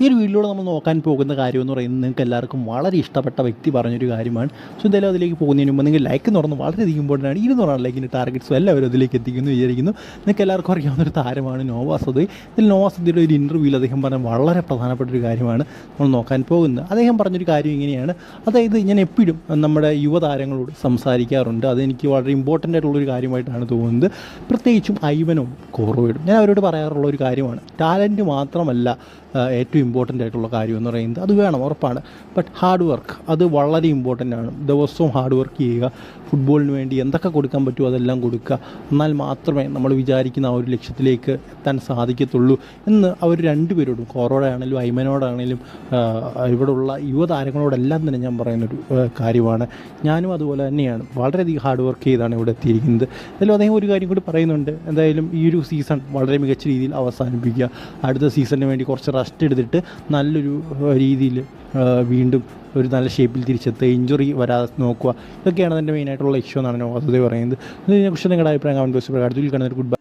ഈ ഒരു വീഡിയോയിലൂടെ നമ്മൾ നോക്കാൻ പോകുന്ന കാര്യം എന്ന് പറയുന്നത് നിങ്ങൾക്ക് എല്ലാവർക്കും വളരെ ഇഷ്ടപ്പെട്ട വ്യക്തി പറഞ്ഞൊരു കാര്യമാണ്. സോ എന്തായാലും അതിലേക്ക് പോകുന്നതിന് മുമ്പ് നിങ്ങൾ ലൈക്ക് തുറന്ന് വളരെ വളരെയധികം ഇമ്പോർട്ടന്റ് ഇരുന്നൂറാണ് ലൈക്കിന്റെ ടാർഗറ്റ്സും എല്ലാവരും അതിലേക്ക് എത്തിക്കുന്നു വിചാരിക്കുന്നു. നിങ്ങൾക്ക് എല്ലാവർക്കും അറിയാവുന്ന ഒരു താരമാണ് നോവാ സദി ഇതിൽ നോവാ സദിയുടെ ഒരു ഇന്റർവ്യൂവിൽ അദ്ദേഹം പറഞ്ഞ വളരെ പ്രധാനപ്പെട്ട ഒരു കാര്യമാണ് നമ്മൾ നോക്കാൻ പോകുന്നത്. അദ്ദേഹം പറഞ്ഞൊരു കാര്യം ഇങ്ങനെയാണ്. അതായത് ഞാൻ എപ്പോഴും നമ്മുടെ യുവതാരങ്ങളോട് സംസാരിക്കാറുണ്ട്. അതെനിക്ക് വളരെ ഇമ്പോർട്ടന്റ് ആയിട്ടുള്ളൊരു കാര്യമായിട്ടാണ് തോന്നുന്നത്. പ്രത്യേകിച്ചും ഐവനും കോറോയിഡും ഞാൻ അവരോട് പറയാറുള്ള ഒരു കാര്യമാണ്. ടാലന്റ് മാത്രമല്ല ഏറ്റവും ഇമ്പോർട്ടന്റ് ആയിട്ടുള്ള കാര്യം എന്ന് പറയുന്നത് അത് വേണം ഉറപ്പാണ്. ബട്ട് ഹാർഡ് വർക്ക് അത് വളരെ ഇമ്പോർട്ടന്റ് ആണ്. ദിവസവും ഹാർഡ് വർക്ക് ചെയ്യുക ഫുട്ബോളിന് വേണ്ടി എന്തൊക്കെ കൊടുക്കാൻ പറ്റുമോ അതെല്ലാം കൊടുക്കുക. എന്നാൽ മാത്രമേ നമ്മൾ വിചാരിക്കുന്ന ആ ഒരു ലക്ഷ്യത്തിലേക്ക് എത്താൻ സാധിക്കത്തുള്ളൂ എന്ന് അവർ രണ്ടുപേരോടും കോറോടാണെങ്കിലും ഐമനോടാണെങ്കിലും ഇവിടെയുള്ള യുവതാരങ്ങളോടെല്ലാം തന്നെ ഞാൻ പറയുന്നൊരു കാര്യമാണ്. ഞാനും അതുപോലെ തന്നെയാണ്. വളരെയധികം ഹാർഡ് വർക്ക് ചെയ്താണ് ഇവിടെ എത്തിയിരിക്കുന്നത്. എന്തായാലും അദ്ദേഹം ഒരു കാര്യം കൂടി പറയുന്നുണ്ട്. എന്തായാലും ഈ ഒരു സീസൺ വളരെ മികച്ച രീതിയിൽ അവസാനിപ്പിക്കുക. അടുത്ത സീസണിന് വേണ്ടി കുറച്ച് റെസ്റ്റ് എടുത്തിട്ട് നല്ലൊരു രീതിയിൽ വീണ്ടും ഒരു നല്ല ഷേപ്പിൽ തിരിച്ചെത്തുക ഇഞ്ചുറി വരാതെ നോക്കുക. ഇതൊക്കെയാണ് അതിന്റെ മെയിനായിട്ടുള്ള ഇഷ്യൂ എന്നാണ് നവാസുദേ പറയുന്നത്. ഇതിനെക്കുറിച്ച് നിങ്ങളുടെ അഭിപ്രായം കമന്റ് ബോക്സ് പ്രകാരത്തിൽ കാണുന്ന ഗുഡ് ബൈ